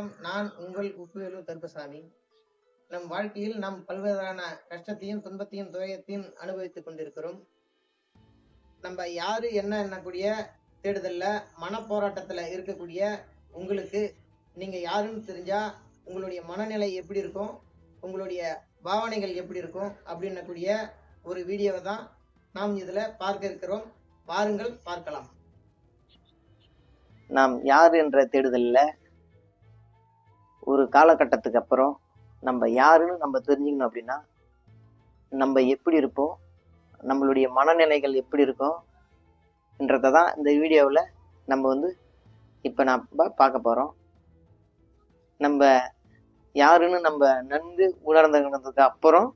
வணக்கம். நான் உங்கள் உப்புவேலு கருப்பசாமி. நம் வாழ்க்கையில் நாம் பல்வேறான கஷ்டத்தையும் துன்பத்தையும் துயரத்தையும் அனுபவித்துக் கொண்டிருக்கிறோம். நம்ம யாரு என்ன என்னக்கூடிய தேடுதல்ல மனப்போராட்டத்துல இருக்கக்கூடிய உங்களுக்கு நீங்க யாருன்னு தெரிஞ்சா உங்களுடைய மனநிலை எப்படி இருக்கும் உங்களுடைய பாவனைகள் எப்படி இருக்கும் அப்படின்னக்கூடிய ஒரு வீடியோவை தான் நாம் இதுல பார்க்க இருக்கிறோம். வாருங்கள் பார்க்கலாம். நாம் யார் என்ற தேடுதல்ல ஒரு காலகட்டத்துக்கு அப்புறம் நம்ம யாருன்னு நம்ம தெரிஞ்சுக்கணும் அப்படின்னா நம்ம எப்படி இருப்போம் நம்மளுடைய மனநிலைகள் எப்படி இருக்கும் என்றதை தான் இந்த வீடியோவில் நம்ம வந்து இப்போ நான் பார்க்க போகிறோம் நம்ம யாருன்னு நம்ம நன்கு உணர்ந்துக்கினதுக்கு அப்புறம்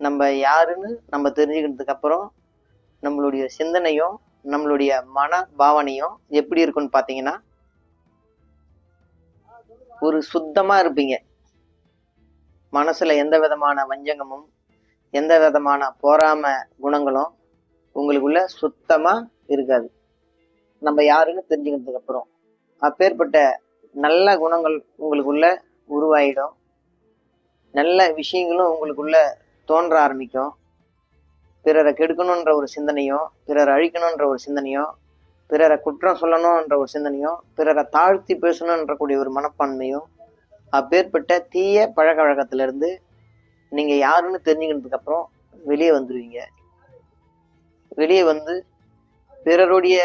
நம்ம யாருன்னு நம்ம தெரிஞ்சுக்கினதுக்கு அப்புறம் நம்மளுடைய சிந்தனையும் நம்மளுடைய மன பாவனையும் எப்படி இருக்குன்னு பார்த்தீங்கன்னா ஒரு சுத்தமா இருப்பீங்க. மனசுல எந்த விதமான வஞ்சகமும் எந்த விதமான போராம குணங்களும் உங்களுக்குள்ள சுத்தமா இருக்காது. நம்ம யாருன்னு தெரிஞ்சுக்கிறதுக்கு அப்புறம் அப்பேற்பட்ட நல்ல குணங்கள் உங்களுக்குள்ள உருவாயிடும். நல்ல விஷயங்களும் உங்களுக்குள்ள தோன்ற ஆரம்பிக்கும். பிறரை கெடுக்கணுன்ற ஒரு சிந்தனையோ பிறரை அழிக்கணுன்ற ஒரு சிந்தனையோ பிறரை குற்றம் சொல்லணுன்ற ஒரு சிந்தனையும் பிறரை தாழ்த்தி பேசணுன்ற கூடிய ஒரு மனப்பான்மையும் அப்பேற்பட்ட தீய பழக்க வழக்கத்திலிருந்து நீங்க யாருன்னு தெரிஞ்சுக்கினதுக்கு அப்புறம் வெளியே வந்துடுவீங்க வெளியே வந்து பிறருடைய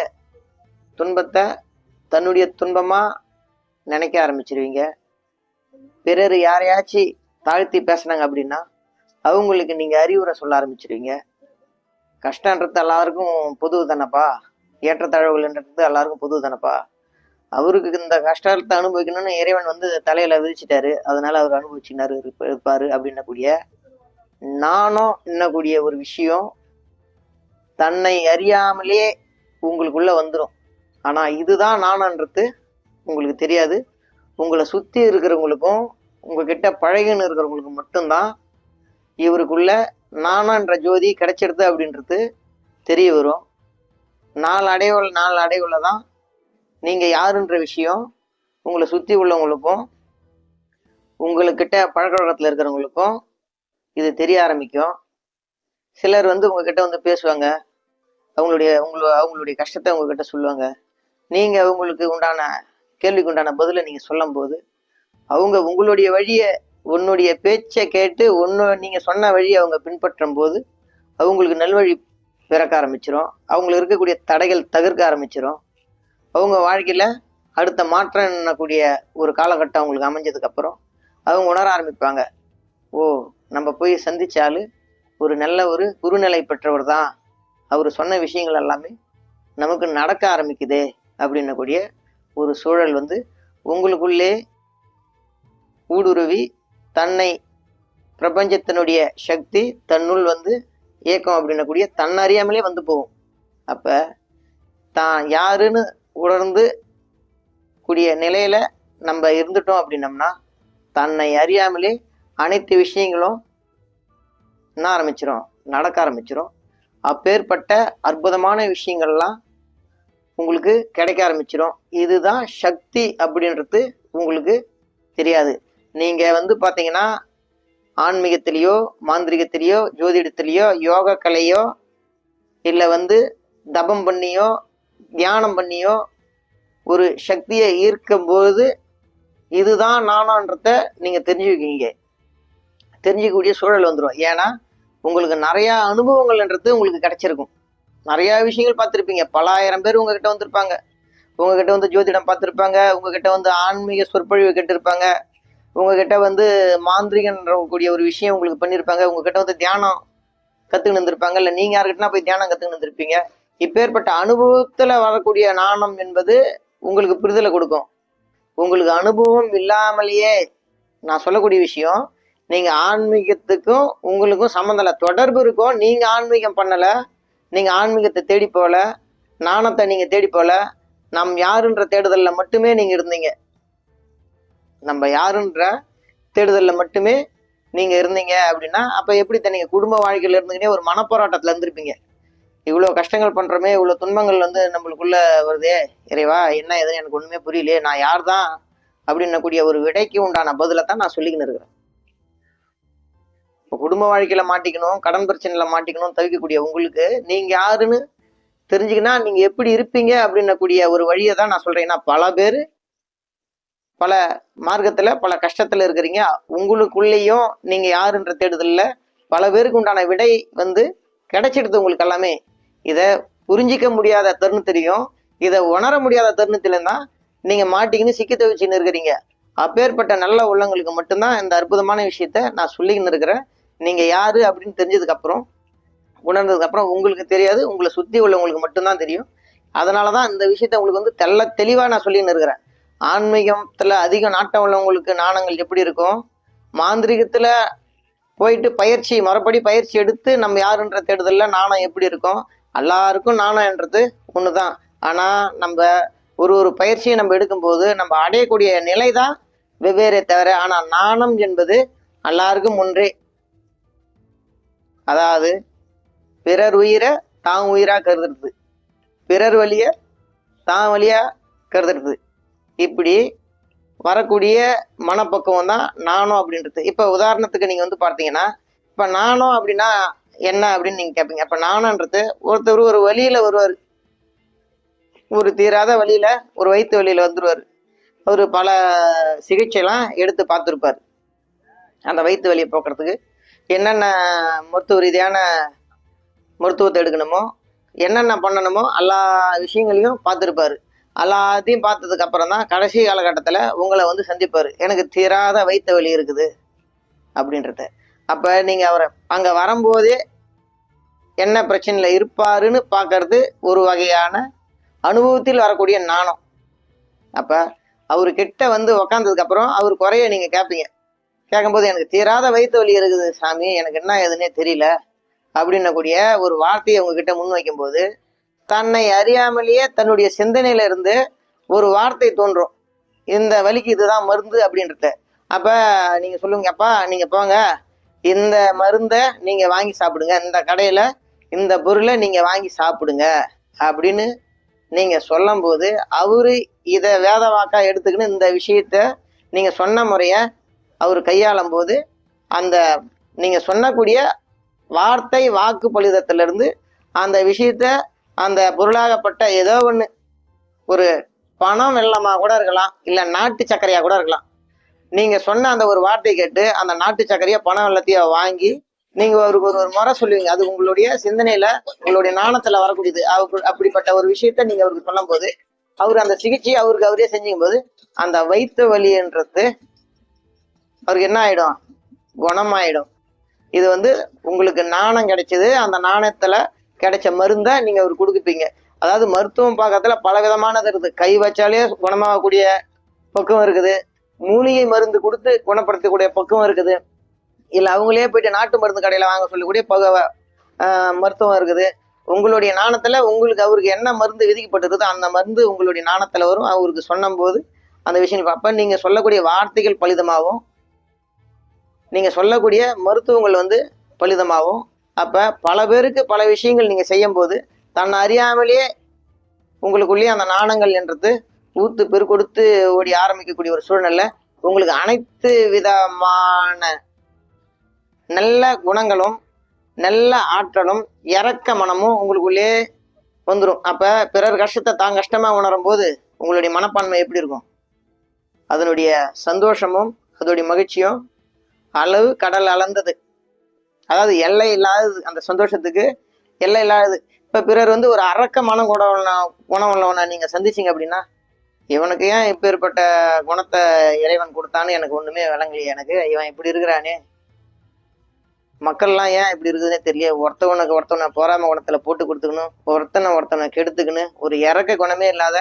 துன்பத்தை தன்னுடைய துன்பமா நினைக்க ஆரம்பிச்சிருவீங்க. பிறர் யாரையாச்சும் தாழ்த்தி பேசுனாங்க அப்படின்னா அவங்களுக்கு நீங்க அறிவுரை சொல்ல ஆரம்பிச்சிருவீங்க. கஷ்டன்றது எல்லாருக்கும் பொது தானப்பா ஏற்றத்தாழ்வுகள்ன்றது எல்லாருக்கும் பொது தானப்பா? அவருக்கு இந்த கஷ்டத்தை அனுபவிக்கணும்னு இறைவன் வந்து தலையில விதிச்சிட்டாரு. அதனால அவர் அனுபவிச்சுனாரு இருப்பாரு அப்படின்னக்கூடிய நானும் என்னக்கூடிய ஒரு விஷயம் தன்னை அறியாமலே உங்களுக்குள்ள வந்துடும் ஆனா இதுதான் நானன்றது உங்களுக்கு தெரியாது. உங்களை சுத்தி இருக்கிறவங்களுக்கும் உங்ககிட்ட பழகின்னு இருக்கிறவங்களுக்கு மட்டும்தான் இவருக்குள்ள நானான்ற ஜோதி கிடைச்சிருது அப்படின்றது தெரிய வரும். நாலு அடைவுள்ள நாலு அடைவுள்ள தான் நீங்கள் யாருன்ற விஷயம் உங்களை சுற்றி உள்ளவங்களுக்கும் உங்களுக்கிட்ட பழக்க வழக்கத்தில் இருக்கிறவங்களுக்கும் இது தெரிய ஆரம்பிக்கும். சிலர் வந்து உங்ககிட்ட வந்து பேசுவாங்க. அவங்களுடைய உங்களு அவங்களுடைய கஷ்டத்தை உங்ககிட்ட சொல்லுவாங்க. நீங்கள் அவங்களுக்கு உண்டான கேள்விக்கு உண்டான பதிலை நீங்கள் சொல்லும்போது அவங்க உங்களுடைய வழியை உன்னுடைய பேச்சை கேட்டு ஒன்று நீங்கள் சொன்ன வழியை அவங்க பின்பற்றும் போது அவங்களுக்கு நல்வழி பிறக்க ஆரம்பிச்சிடும் அவங்களுக்கு இருக்கக்கூடிய தடைகள் தவிர்க்க ஆரம்பிச்சிடும் அவங்க வாழ்க்கையில் அடுத்த மாற்றம் என்னக்கூடிய ஒரு காலகட்டம் அவங்களுக்கு அமைஞ்சதுக்கப்புறம் அவங்க உணர ஆரம்பிப்பாங்க. ஓ நம்ம போய் சந்திச்சாலும் ஒரு நல்ல ஒரு குருநிலை பெற்றவர் தான். அவர் சொன்ன விஷயங்கள் எல்லாமே நமக்கு நடக்க ஆரம்பிக்குதே அப்படின்னக்கூடிய ஒரு சூழல் வந்து உங்களுக்குள்ளே ஊடுருவி தன்னை பிரபஞ்சத்தினுடைய சக்தி தன்னுள் வந்து இயக்கம் அப்படின்னக்கூடிய தன்னறியாமலே வந்து போகும். அப்ப தான் யாருன்னு உணர்ந்து கூடிய நிலையில நம்ம இருந்துட்டோம் அப்படின்னம்னா தன்னை அறியாமலே அனைத்து விஷயங்களும் என்ன ஆரம்பிச்சிடும் நடக்க ஆரம்பிச்சிடும் அப்பேற்பட்ட அற்புதமான விஷயங்கள்லாம் உங்களுக்கு கிடைக்க ஆரம்பிச்சிடும் இதுதான் சக்தி அப்படின்றது உங்களுக்கு தெரியாது. நீங்க வந்து பாத்தீங்கன்னா ஆன்மீகத்திலேயோ மாந்திரிகத்திலேயோ ஜோதிடத்திலேயோ யோக கலையோ இல்லை வந்து தபம் பண்ணியோ தியானம் பண்ணியோ ஒரு சக்தியை ஈர்க்கும்போது இதுதான் நானான்றத நீங்கள் தெரிஞ்சுக்குவீங்க தெரிஞ்சுக்கக்கூடிய சூழல் வந்துடும் ஏன்னா உங்களுக்கு நிறையா அனுபவங்கள்ன்றது உங்களுக்கு கிடைச்சிருக்கும். நிறையா விஷயங்கள் பார்த்துருப்பீங்க. பல ஆயிரம் பேர் உங்ககிட்ட வந்திருப்பாங்க. உங்ககிட்ட வந்து ஜோதிடம் பார்த்துருப்பாங்க. உங்ககிட்ட வந்து ஆன்மீக சொற்பொழிவு கேட்டிருப்பாங்க. உங்ககிட்ட வந்து மாந்திரிகன்ற கூடிய ஒரு விஷயம் உங்களுக்கு பண்ணியிருப்பாங்க உங்ககிட்ட வந்து தியானம் கத்துக்கிட்டு இருந்திருப்பாங்க. இல்லை நீங்கள் யாருக்கிட்டனா போய் தியானம் கத்துக்கிட்டு இருந்திருப்பீங்க. இப்பேற்பட்ட அனுபவத்தில் வரக்கூடிய நாணம் என்பது உங்களுக்கு புரிதலை கொடுக்கும். உங்களுக்கு அனுபவம் இல்லாமலேயே நான் சொல்லக்கூடிய விஷயம் நீங்கள் ஆன்மீகத்துக்கும் உங்களுக்கும் சம்மந்தம் இல்லை. தொடர்பு இருக்கும் நீங்கள் ஆன்மீகம் பண்ணலை நீங்கள் ஆன்மீகத்தை தேடி போகல நாணத்தை நீங்கள் தேடி போகல நம் யாருன்ற தேடுதலில் மட்டுமே நீங்கள் இருந்தீங்க. நம்ம யாருன்ற தேடுதலில் மட்டுமே நீங்கள் இருந்தீங்க அப்படின்னா அப்போ எப்படி நீங்கள் குடும்ப வாழ்க்கையில் இருந்தீங்கன்னே ஒரு மனப்போராட்டத்தில் இருந்திருப்பீங்க. இவ்வளோ கஷ்டங்கள் பண்ணுறோமே இவ்வளோ துன்பங்கள் வந்து நம்மளுக்குள்ளே வருதே இறைவா என்ன ஏதுன்னு எனக்கு ஒன்றுமே புரியலையே நான் யார் தான் அப்படின்னக்கூடிய ஒரு விடைக்கு உண்டான பதிலை தான் நான் சொல்லிக்கின்னு இருக்கிறேன். இப்போ குடும்ப வாழ்க்கையில் மாட்டிக்கணும் கடன் பிரச்சனையில் மாட்டிக்கணும் தவிக்கக்கூடிய உங்களுக்கு நீங்கள் யாருன்னு தெரிஞ்சுக்கினா நீங்கள் எப்படி இருப்பீங்க அப்படின்னக்கூடிய ஒரு வழியை தான் நான் சொல்கிறேன் ஏன்னா பல பேர் பல மார்க்கத்துல பல கஷ்டத்துல இருக்கிறீங்க. உங்களுக்குள்ளேயும் நீங்க யாருன்ற தேடுதல்ல பல பேருக்கு உண்டான விடை வந்து கிடைச்சிடுது உங்களுக்கு எல்லாமே. இதை புரிஞ்சிக்க முடியாத தருணத்திலையும் இதை உணர முடியாத தருணத்தில தான் நீங்க மாட்டிக்கின்னு சிக்கி தவிச்சுன்னு இருக்கிறீங்க. அப்பேற்பட்ட நல்ல உள்ளங்களுக்கு மட்டும்தான் இந்த அற்புதமான விஷயத்த நான் சொல்லிக்கின்னு இருக்கிறேன். நீங்க யாரு அப்படின்னு தெரிஞ்சதுக்கு அப்புறம் உணர்ந்ததுக்கு அப்புறம் உங்களுக்கு தெரியாது. உங்களை சுத்தி உள்ளவங்களுக்கு மட்டும்தான் தெரியும். அதனாலதான் இந்த விஷயத்த உங்களுக்கு வந்து தெள்ள தெளிவா நான் சொல்லின்னு இருக்கிறேன். ஆன்மீகத்தில் அதிக நாட்டம் உள்ளவங்களுக்கு நாணங்கள் எப்படி இருக்கும்? மாந்திரிகத்தில் போயிட்டு பயிற்சி மறுபடி பயிற்சி எடுத்து நம்ம யாருன்ற தேடுதலில் நாணம் எப்படி இருக்கும்? எல்லாருக்கும் நாணம்ன்றது தான் ஆனால் நம்ம ஒரு ஒரு பயிற்சியை நம்ம எடுக்கும்போது நம்ம அடையக்கூடிய நிலை தான் வெவ்வேறே தவிர ஆனால் நாணம் என்பது எல்லாருக்கும் ஒன்றே. அதாவது பிறர் உயிரை தான் உயிராக கருதுறது. பிறர் வழியை தான் வழியாக கருதுறது. இப்படி வரக்கூடிய மனப்பக்குவம் தான் நாணம் அப்படின்றது. இப்போ உதாரணத்துக்கு நீங்கள் வந்து பார்த்தீங்கன்னா இப்போ நாணம் அப்படின்னா என்ன அப்படின்னு நீங்கள் கேட்பீங்க அப்போ நாணன்றது ஒருத்தர் ஒரு வழியில் வருவார். ஒரு தீராத வழியில் ஒரு வயிற்று வழியில் வந்துருவார். அவர் பல சிகிச்சைலாம் எடுத்து பார்த்துருப்பார். அந்த வயிற்று வலியை போக்குறதுக்கு என்னென்ன மருத்துவ ரீதியான மருத்துவத்தை எடுக்கணுமோ என்னென்ன பண்ணணுமோ எல்லா விஷயங்களையும் பார்த்துருப்பாரு. எல்லாத்தையும் பார்த்ததுக்கு அப்புறம் தான் கடைசி காலகட்டத்தில் உங்களை வந்து சந்திப்பார். எனக்கு தீராத வைத்த வலி இருக்குது அப்படின்றத. அப்போ நீங்கள் அவரை அங்கே வரும்போதே என்ன பிரச்சனையில் இருப்பாருன்னு பார்க்கறது ஒரு வகையான அனுபவத்தில் வரக்கூடிய நாணம். அப்போ அவர் கிட்ட வந்து உக்காந்ததுக்கப்புறம் அவர் குறைய நீங்கள் கேட்பீங்க கேட்கும்போது எனக்கு தீராத வயிற்று வலி இருக்குது சாமி எனக்கு என்ன எதுன்னே தெரியல. அப்படின்னக்கூடிய ஒரு வார்த்தையை உங்ககிட்ட முன் வைக்கும்போது தன்னை அறியாமலேயே தன்னுடைய சிந்தனையில இருந்து ஒரு வார்த்தை தோன்றும். இந்த வலிக்கு இதுதான் மருந்து அப்படின்றது. அப்ப நீங்க சொல்லுங்க அப்பா நீங்க போங்க. இந்த மருந்தை நீங்க வாங்கி சாப்பிடுங்க. இந்த கடையில இந்த பொருளை நீங்க வாங்கி சாப்பிடுங்க அப்படின்னு நீங்க சொல்லும் போது அவரு இதை வேத வாக்கா எடுத்துக்கின்னு இந்த விஷயத்த நீங்க சொன்ன முறைய அவர் கையாளும் போது அந்த நீங்க சொன்னக்கூடிய வார்த்தை வாக்கு பலிதத்திலிருந்து அந்த விஷயத்த அந்த பொருளாகப்பட்ட ஏதோ ஒன்று ஒரு பணம் வெள்ளமாக கூட இருக்கலாம் இல்லை நாட்டு சர்க்கரையாக கூட இருக்கலாம். நீங்கள் சொன்ன அந்த ஒரு வார்த்தை கேட்டு அந்த நாட்டு சர்க்கரையை பணம் வெள்ளத்தையோ வாங்கி நீங்கள் அவருக்கு ஒரு ஒரு முறை சொல்லுவீங்க. அது உங்களுடைய சிந்தனையில் உங்களுடைய நாணத்தில் வரக்கூடியது. அவருக்கு அப்படிப்பட்ட ஒரு விஷயத்த நீங்கள் அவருக்கு சொல்லும் போது அவர் அந்த சிகிச்சையை அவருக்கு அவரே செஞ்சுக்கும் போது அந்த வைத்த வலின்றது அவருக்கு என்ன ஆயிடும்? குணமாயிடும். இது வந்து உங்களுக்கு நாணம் கிடைச்சது அந்த நாணயத்துல கிடைச்ச மருந்தை நீங்க அவர் கொடுக்குப்பீங்க அதாவது மருத்துவம் பார்க்கறதுல பல விதமானது இருக்குது. கை வச்சாலே குணமாகக்கூடிய பக்குவம் இருக்குது. மூலிகை மருந்து கொடுத்து குணப்படுத்தக்கூடிய பக்குவம் இருக்குது. இல்லை அவங்களே போயிட்டு நாட்டு மருந்து கடையில் வாங்க சொல்லக்கூடிய பக மருத்துவம் இருக்குது. உங்களுடைய நாணத்தில் உங்களுக்கு அவருக்கு என்ன மருந்து விதிக்கப்பட்டிருக்குதோ அந்த மருந்து உங்களுடைய நாணத்தில் வரும். அவருக்கு சொன்னபோது அந்த விஷயம் அப்போ நீங்கள் சொல்லக்கூடிய வார்த்தைகள் பலிதமாகும் நீங்கள் சொல்லக்கூடிய மருத்துவங்கள் வந்து பலிதமாகும் அப்போ பல பேருக்கு பல விஷயங்கள் நீங்கள் செய்யும்போது தன்னை அறியாமலேயே உங்களுக்குள்ளேயே அந்த நாணங்கள் என்றது ஊத்து பெருக்கொடுத்து ஓடி ஆரம்பிக்கக்கூடிய ஒரு சூழ்நிலை. உங்களுக்கு அனைத்து விதமான நல்ல குணங்களும் நல்ல ஆற்றலும் இறக்க மனமும் உங்களுக்குள்ளே வந்துடும் அப்போ பிறர் கஷ்டத்தை தான் கஷ்டமாக உணரும் போது உங்களுடைய மனப்பான்மை எப்படி இருக்கும்? அதனுடைய சந்தோஷமும் அதோடைய மகிழ்ச்சியும் அளவு கடல் அளந்தது. அதாவது எல்லை இல்லாதது அந்த சந்தோஷத்துக்கு எல்லை இல்லாதது. இப்ப பிறர் வந்து ஒரு அரக்க மனம் கூட குணம் உள்ளவனை நீங்க சந்திச்சீங்க அப்படின்னா இவனுக்கு ஏன் இப்பேற்பட்ட குணத்தை இறைவன் கொடுத்தான்னு எனக்கு ஒண்ணுமே விளங்கலையே. எனக்கு இவன் இப்படி இருக்கிறானே. மக்கள்லாம் ஏன் இப்படி இருக்குதுன்னே தெரியல. ஒருத்தவனுக்கு ஒருத்தவனை போராம குணத்துல போட்டு கொடுத்துக்கணும். ஒருத்தனை ஒருத்தனை கெடுத்துக்கின்னு ஒரு இறக்க குணமே இல்லாத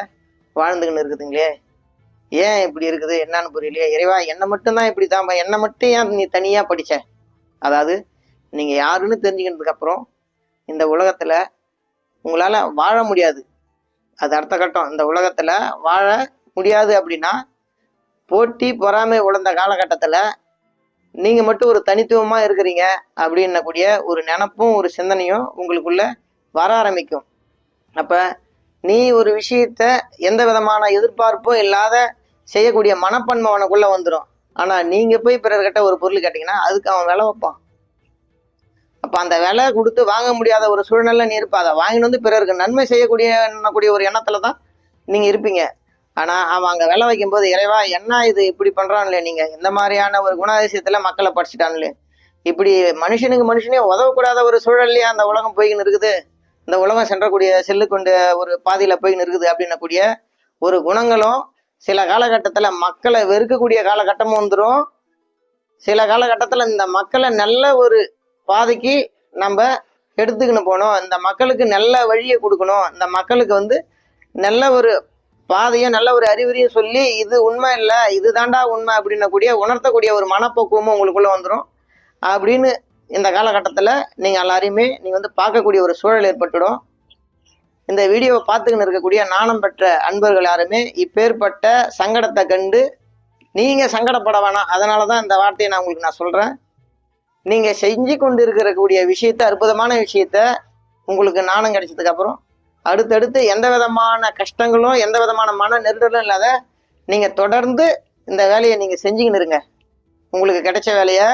வாழ்ந்துக்கின்னு இருக்குதுங்களே. ஏன் இப்படி இருக்குது? என்னன்னு புரியலையே. இறைவா என்னை மட்டும்தான் இப்படி தான் என்னை மட்டும் ஏன் நீ தனியா படிச்ச? அதாவது நீங்கள் யாருன்னு தெரிஞ்சுக்கினதுக்கப்புறம் இந்த உலகத்தில் உங்களால் வாழ முடியாது. அது அடுத்த கட்டம். இந்த உலகத்தில் வாழ முடியாது அப்படின்னா போட்டி பொறாமை உழந்த காலகட்டத்தில் நீங்கள் மட்டும் ஒரு தனித்துவமாக இருக்கிறீங்க அப்படின்னக்கூடிய ஒரு நினப்பும் ஒரு சிந்தனையும் உங்களுக்குள்ள வர ஆரம்பிக்கும். அப்போ நீ ஒரு விஷயத்த எந்த விதமான எதிர்பார்ப்பும் இல்லாத செய்யக்கூடிய மனப்பன்மை உனக்குள்ளே வந்துடும் ஆனால் நீங்கள் போய் பிறர்கிட்ட ஒரு பொருள் கேட்டிங்கன்னா அதுக்கு அவன் விலை வைப்பான். அப்போ அந்த விலை கொடுத்து வாங்க முடியாத ஒரு சூழ்நிலை நீ இருப்ப. அதை வாங்கிட்டு வந்து பிறருக்கு நன்மை செய்யக்கூடிய என்னக்கூடிய ஒரு எண்ணத்துல தான் நீங்கள் இருப்பீங்க. ஆனால் அவன் அங்கே விலை வைக்கும்போது இறைவா என்ன இது இப்படி பண்ணுறான்ல நீங்கள் இந்த மாதிரியான ஒரு குணாதிசயத்தில் மக்களை படிச்சுட்டான்லே. இப்படி மனுஷனுக்கு மனுஷனே உதவக்கூடாத ஒரு சூழல்லையே அந்த உலகம் போய்கின்னு இருக்குது. இந்த உலகம் சென்றக்கூடிய செல்லு கொண்ட ஒரு பாதியில் போய்கின்னு இருக்குது அப்படின்னக்கூடிய ஒரு குணங்களும் சில காலகட்டத்தில் மக்களை வெறுக்கக்கூடிய காலகட்டமும் வந்துடும் சில காலகட்டத்தில் இந்த மக்களை நல்ல ஒரு பாதைக்கு நம்ம எடுத்துக்கின்னு போகணும். இந்த மக்களுக்கு நல்ல வழியை கொடுக்கணும். இந்த மக்களுக்கு வந்து நல்ல ஒரு பாதையும் நல்ல ஒரு அறிவுரையும் சொல்லி இது உண்மை இல்லை இது தாண்டா உண்மை அப்படின்னக்கூடிய உணர்த்தக்கூடிய ஒரு மனப்போக்குவமும் உங்களுக்குள்ளே வந்துடும் அப்படின்னு இந்த காலகட்டத்தில் நீங்கள் எல்லாரையுமே நீங்கள் வந்து பார்க்கக்கூடிய ஒரு சூழல் ஏற்பட்டுடும். இந்த வீடியோவை பார்த்துக்கின்னு இருக்கக்கூடிய நாணம் பெற்ற அன்பர்கள் யாருமே இப்பேற்பட்ட சங்கடத்தை கண்டு நீங்கள் சங்கடப்பட வேணாம். அதனால தான் இந்த வார்த்தையை நான் உங்களுக்கு நான் சொல்கிறேன் நீங்கள் செஞ்சு கொண்டு இருக்கக்கூடிய விஷயத்த அற்புதமான விஷயத்த உங்களுக்கு நாணம் கிடைச்சதுக்கு அப்புறம் அடுத்தடுத்து எந்த விதமான கஷ்டங்களும் எந்த விதமான மன நெருடலும் இல்லாத நீங்கள் தொடர்ந்து இந்த வேலையை நீங்கள் செஞ்சுக்கின்னு இருங்க. உங்களுக்கு கிடைச்ச வேலையை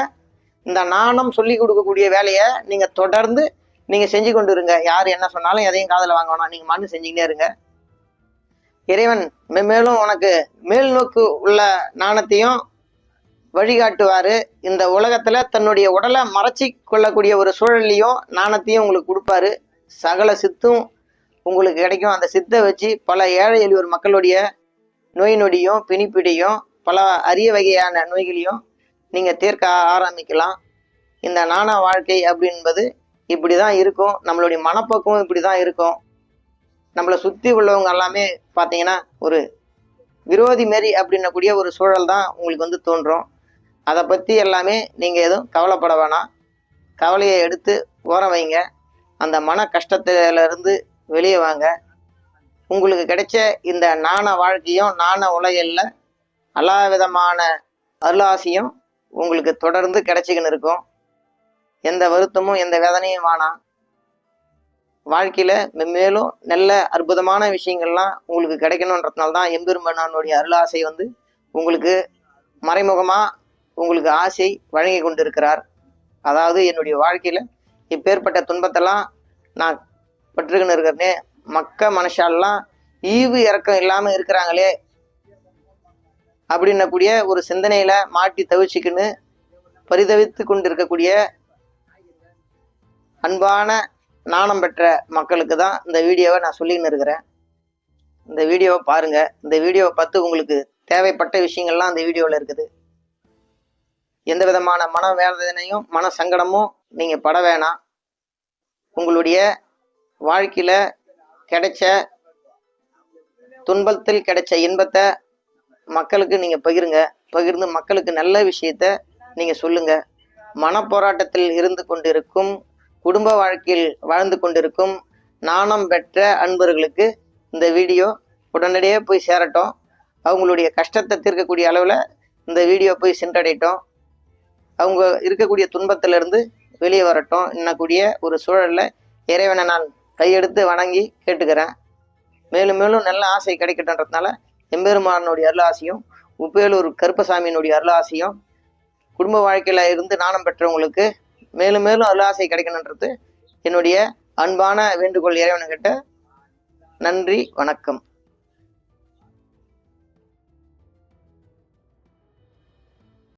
இந்த நாணம் சொல்லி கொடுக்கக்கூடிய வேலையை நீங்கள் தொடர்ந்து நீங்கள் செஞ்சு கொண்டு இருங்க. யார் என்ன சொன்னாலும் எதையும் காதில் வாங்க வேணாம். நீங்கள் மண்ணு செஞ்சுக்கிட்டே இருங்க. இறைவன் மேலும் உனக்கு மேல் நோக்கு உள்ள நாணத்தையும் வழிகாட்டுவாரு. இந்த உலகத்துல தன்னுடைய உடலை மறைச்சி கொள்ளக்கூடிய ஒரு சூழல்லையும் நாணத்தையும் உங்களுக்கு கொடுப்பாரு. சகல சித்தும் உங்களுக்கு கிடைக்கும். அந்த சித்தை வச்சு பல ஏழை எளியோர் மக்களுடைய நோய் நொடியும் பிணிப்பிடியும் பல அரிய வகையான நோய்களையும் நீங்க தீர்க்க ஆரம்பிக்கலாம். இந்த நாண வாழ்க்கை அப்படின்பது இப்படிதான் இருக்கும். நம்மளுடைய மனப்பக்குவம் இப்படிதான் இருக்கும். நம்மளை சுற்றி உள்ளவங்க எல்லாமே பார்த்தீங்கன்னா ஒரு விரோதி மாரி அப்படின்னக்கூடிய ஒரு சூழல் தான் உங்களுக்கு வந்து தோன்றும். அதை பற்றி எல்லாமே நீங்கள் எதுவும் கவலைப்பட வேணாம். கவலையை எடுத்து ஓரம் வைங்க. அந்த மன கஷ்டத்திலிருந்து வெளியே வாங்க. உங்களுக்கு கிடைச்ச இந்த நாண வாழ்க்கையும் நாண உலகில் எல்லா விதமான அருளாசியும் உங்களுக்கு தொடர்ந்து கிடைச்சிக்கின்னு இருக்கும். எந்த வருத்தமும் எந்த வேதனையும் வேணாம். வாழ்க்கையில் மென்மேலும் நல்ல அற்புதமான விஷயங்கள்லாம் உங்களுக்கு கிடைக்கணுன்றதுனால தான் எம்பெருமானுடைய அருளாசை வந்து உங்களுக்கு மறைமுகமாக உங்களுக்கு ஆசை வழங்கி கொண்டிருக்கிறார். அதாவது என்னுடைய வாழ்க்கையில் இப்பேற்பட்ட துன்பத்தெல்லாம் நான் பற்றுக்கின்னு இருக்கிறனே மக்க மனுஷாலாம் ஈவு இறக்கம் இல்லாமல் இருக்கிறாங்களே அப்படின்னக்கூடிய ஒரு சிந்தனையில மாட்டி தவிச்சுக்கின்னு பரிதவித்து கொண்டிருக்கக்கூடிய அன்பான நாணம் பெற்ற மக்களுக்கு தான் இந்த வீடியோவை நான் சொல்லிக்கின்னு இருக்கிறேன். இந்த வீடியோவை பாருங்க. இந்த வீடியோவை பார்த்து உங்களுக்கு தேவைப்பட்ட விஷயங்கள்லாம் அந்த வீடியோவில் இருக்குது. எந்த விதமான மன வேதனையும் மன சங்கடமும் நீங்க பட வேணாம். உங்களுடைய வாழ்க்கையில கிடைச்ச துன்பத்தில் கிடைச்ச இன்பத்தை மக்களுக்கு நீங்க பகிருங்க. பகிர்ந்து மக்களுக்கு நல்ல விஷயத்த நீங்க சொல்லுங்க. மனப்போராட்டத்தில் இருந்து கொண்டிருக்கும் குடும்ப வாழ்க்கையில் வாழ்ந்து கொண்டிருக்கும் நாணம் பெற்ற அன்பர்களுக்கு இந்த வீடியோ உடனடியே போய் சேரட்டும். அவங்களுடைய கஷ்டத்தை தீர்க்கக்கூடிய அளவில் இந்த வீடியோ போய் சென்றடையட்டும். அவங்க இருக்கக்கூடிய துன்பத்திலிருந்து வெளியே வரட்டும். இன்னக்கூடிய ஒரு சூழலில் இறைவனை நான் கையெடுத்து வணங்கி கேட்டுக்கிறேன். மேலும் மேலும் நல்ல ஆசை கிடைக்கட்டும்ன்றதுனால எம்பெருமானுடைய அருளாசியும் உப்பேலூர் கருப்பசாமியினுடைய அருளாசியும் குடும்ப வாழ்க்கையில் இருந்து நாணம் பெற்றவங்களுக்கு மேலும் மேலும் அருளாசை கிடைக்கணுன்றது என்னுடைய அன்பான வேண்டுகோள் இறைவனுக்கிட்ட நன்றி வணக்கம்.